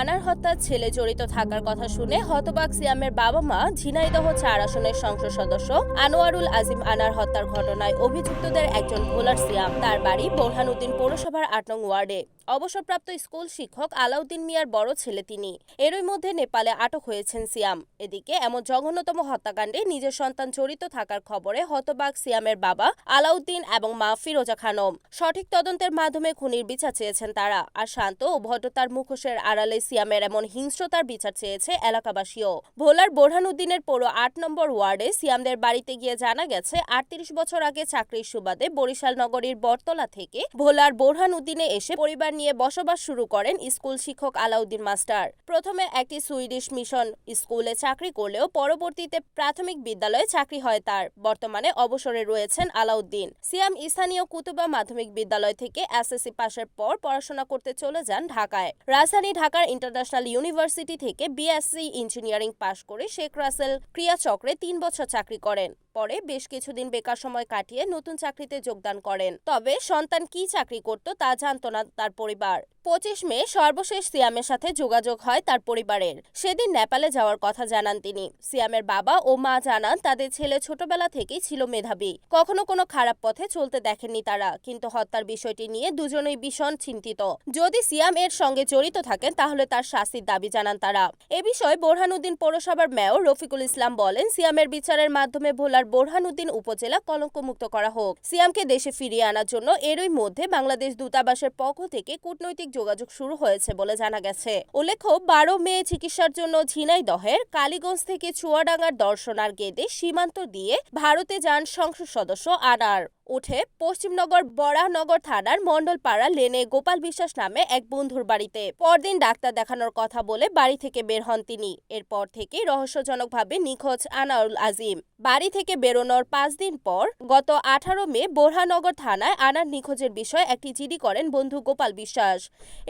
আনার হত্যার ছেলে জড়িত থাকার কথা শুনে হতবাক সিয়ামের বাবা মা ঝিনাইদহ চার আসনের সংসদ সদস্য। আনোয়ারুল আজিম আনার হত্যার ঘটনায় অভিযুক্তদের একজন ভোলার সিয়াম। তার বাড়ি বোরহানুদ্দিন পৌরসভার আট নং ওয়ার্ডে। অবসরপ্রাপ্ত স্কুল শিক্ষক আলাউদ্দিন মিয়ার বড় ছেলে তিনি। এরই মধ্যে নেপালে আটক হয়েছেন সিয়াম। এদিকে এমন জঘন্যতম হত্যাকাণ্ডে নিজের সন্তান জড়িত থাকার খবরে হতবাক সিয়ামের বাবা আলাউদ্দিন এবং মা ফিরোজা খানম। সঠিক তদন্তের মাধ্যমে খুনির বিচার চেয়েছেন তারা। আর শান্ত ও ভদ্রতার মুখোশের আড়ালে সিয়ামের এমন হিংস্রতার বিচার চেয়েছে এলাকাবাসীও। ভোলার বোরহানুদ্দিনের পৌর আট নম্বর ওয়ার্ডে সিয়ামদের বাড়িতে গিয়ে জানা গেছে, আটত্রিশ বছর আগে চাকরির সুবাদে বরিশাল নগরীর বটতলা থেকে ভোলার বোরহানুদ্দিনে এসে পরিবার নিয়ে বসবাস শুরু করেন স্কুল শিক্ষক আলাউদ্দিন মাস্টার। প্রথমে একটি সুইডিশ মিশন স্কুলে চাকরি করলেও পরবর্তীতে প্রাথমিক বিদ্যালয়ে চাকরি হয় তার। বর্তমানে অবসরে রয়েছেন আলাউদ্দিন। সিয়াম স্থানীয় কুতুবা মাধ্যমিক বিদ্যালয় থেকে এসএসসি পাশের পর পড়াশোনা করতে চলে যান ঢাকায়। রাজধানী ঢাকার ইন্টারন্যাশনাল ইউনিভার্সিটি থেকে বিএসসি ইঞ্জিনিয়ারিং পাশ করে শেখ রাসেল ক্রিয়া চক্রে তিন বছর চাকরি করেন। পরে বেশ কিছুদিন বেকার সময় কাটিয়ে নতুন চাকরিতে যোগদান করেন। তবে সন্তান কি চাকরি করত তা জানত না তার পরিবার। পঁচিশ মে সর্বশেষ সিয়ামের সাথে যোগাযোগ হয় তার পরিবারের। সেদিন নেপালে যাওয়ার কথা জানান তিনি। সিয়ামের বাবা ও মা জানান তাদের ছেলে ছোটবেলা থেকেই ছিল মেধাবী। কখনো কোনো খারাপ পথে চলতে দেখেননি তারা, কিন্তু হত্যার বিষয়টি নিয়ে দুজনেই ভীষণ চিন্তিত। যদি সিয়াম এর সঙ্গে জড়িত থাকেন, তাহলে তার শাস্তির দাবি জানান তারা। এ বিষয়ে বোরহানুদ্দিন পৌরসভার মেয়র রফিকুল ইসলাম বলেন, সিয়ামের বিচারের মাধ্যমে ভোলার বোরহানুদ্দিন উপজেলা কলঙ্কমুক্ত করা হোক। সিয়ামকে দেশে ফিরিয়ে আনার জন্য এরই মধ্যে বাংলাদেশ দূতাবাসের পক্ষ থেকে কূটনৈতিক যোগাযোগ শুরু হয়েছে বলে জানা গেছে। উল্লেখ্য, বারো মে চিকিৎসার জন্য ঝিনাইদহের কালীগঞ্জ থেকে চুয়াডাঙ্গার দর্শনার গেটে সীমান্ত দিয়ে ভারতে যান সংসদ সদস্য আনার। উঠে পশ্চিমনগর বরাহনগর থানার মণ্ডলপাড়া লেনে গোপাল বিশ্বাস নামে এক বন্ধুর বাড়িতে। পরদিন ডাক্তার দেখানোর কথা বলে বাড়ি থেকে বের হন তিনি। এরপর থেকে রহস্যজনকভাবে নিখোঁজ আনারুল আজিম। বাড়ি থেকে বেরোনোর পাঁচ দিন পর গত আঠারো মে বোরহানগর থানায় আনার নিখোঁজের বিষয়ে একটি জিডি করেন বন্ধু গোপাল বিশ্বাস।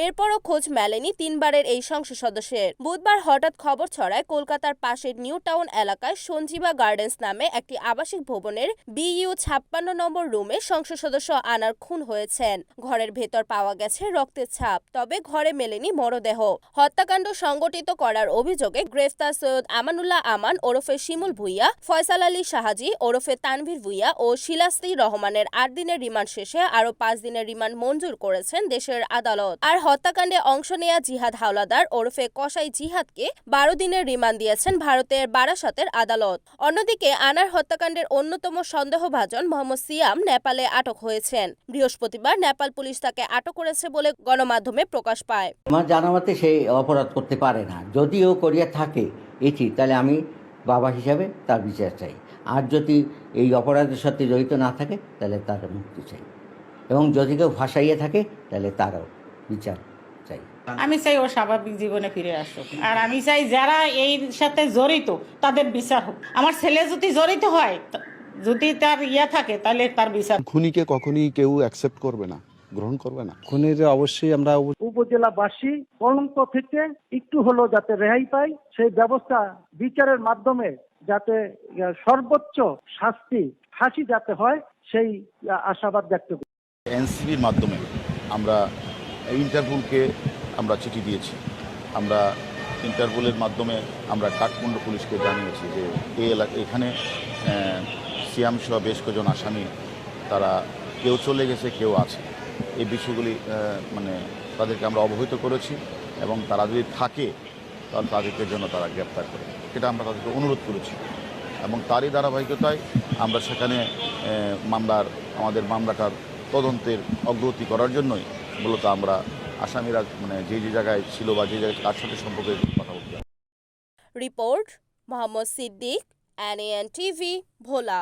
এরপরও খোঁজ মেলেনি তিনবারের এই সংসদ সদস্যের। বুধবার হঠাৎ খবর ছড়ায় কলকাতার পাশের নিউ টাউন এলাকায় সঞ্জীবা গার্ডেন্স নামে একটি আবাসিক ভবনের বিইউ ছাপ্পান্ন নম্বর রুমে সংসদ সদস্য আনার খুন হয়েছেন। ঘরের ভেতর পাওয়া গেছে রক্তের ছাপ, তবে ঘরে মেলেনি মরদেহ। হত্যাকাণ্ড সংগঠিত করার অভিযোগে গ্রেফতার সৈয়দ আমানুল্লাহ আমান, ওরফে শিমুল ভুইয়া, ফয়সাল আলী শাহাজি, ওরফে তানভীর ভুইয়া ও শিলাস্তি রহমানের আট দিনের রিমান্ড শেষে আরও পাঁচ দিনের রিমান্ড মঞ্জুর করেছেন দেশের আদালত। আর হত্যাকাণ্ডে অংশ নেয়া জিহাদ হাওলাদার ওরফে কসাই জিহাদকে বারো দিনের রিমান্ড দিয়েছেন ভারতের বারাসতের আদালত। অন্যদিকে আনার হত্যাকাণ্ডের অন্যতম সন্দেহভাজন মোহাম্মদ সিয়াম নেপালে আটক হয়েছেন। বৃহস্পতিবার নেপাল পুলিশ তাকে আটক করেছে বলে গণমাধ্যমে প্রকাশ পায়। আমার জানা মতে সে অপরাধ করতে পারে না। যদিও করিয়া থাকে এটি তাহলে আমি বাবা হিসাবে তার বিচার চাই। আর যদি এই অপরাধের সাথে জড়িত না থাকে তাহলে তার মুক্তি চাই। এবং যদি কেউ ফাঁসাইয়া থাকে তাহলে তারও বিচার চাই। আমি চাই ও স্বাভাবিক জীবনে ফিরে আসুক। আর আমি চাই যারা এই সাথে জড়িত তাদের বিচার হোক। আমার ছেলে যদি জড়িত হয় যদি তার ইয়া থাকে তাহলে তার বিচার। খুনিকে কখনই কেউ অ্যাকসেপ্ট করবে না গ্রহণ করবে না। খুনির অবশ্যই আমরা উপজেলাবাসী কলঙ্ক থেকে একটু হলেও যাতে রেহাই পায় সেই ব্যবস্থা বিচারের মাধ্যমে যাতে সর্বোচ্চ শাস্তি ফাঁসি যাতে হয় সেই আশাবাদ ব্যক্ত করি। এনসিবির মাধ্যমে আমরা ইন্টারপোলকে আমরা চিঠি দিয়েছি। আমরা ইন্টারপোলের মাধ্যমে আমরা কাঠমান্ডু পুলিশকে জানিয়েছি যে এই এলাকা এখানে সিয়াম সহ বেশ কজন আসামি, তারা কেউ চলে গেছে, কেউ আছে। এই বিষয়গুলি মানে তাদেরকে আমরা অবহিত করেছি এবং তারা যদি থাকে, তাহলে তাদেরকে জন্য তারা গ্রেপ্তার করে। সেটা আমরা তাদেরকে অনুরোধ করেছি। এবং তারই ধারাবাহিকতায় আমরা সেখানে মামলার, আমাদের মামলাটার তদন্তের অগ্রগতি করার জন্যই মূলত আমরা আসামিরা মানে যে যে জায়গায় ছিল বা যে জায়গায় কার সাথে সম্পর্কে কথা বলতে report, Mohammad Siddique NN TV, Bhola.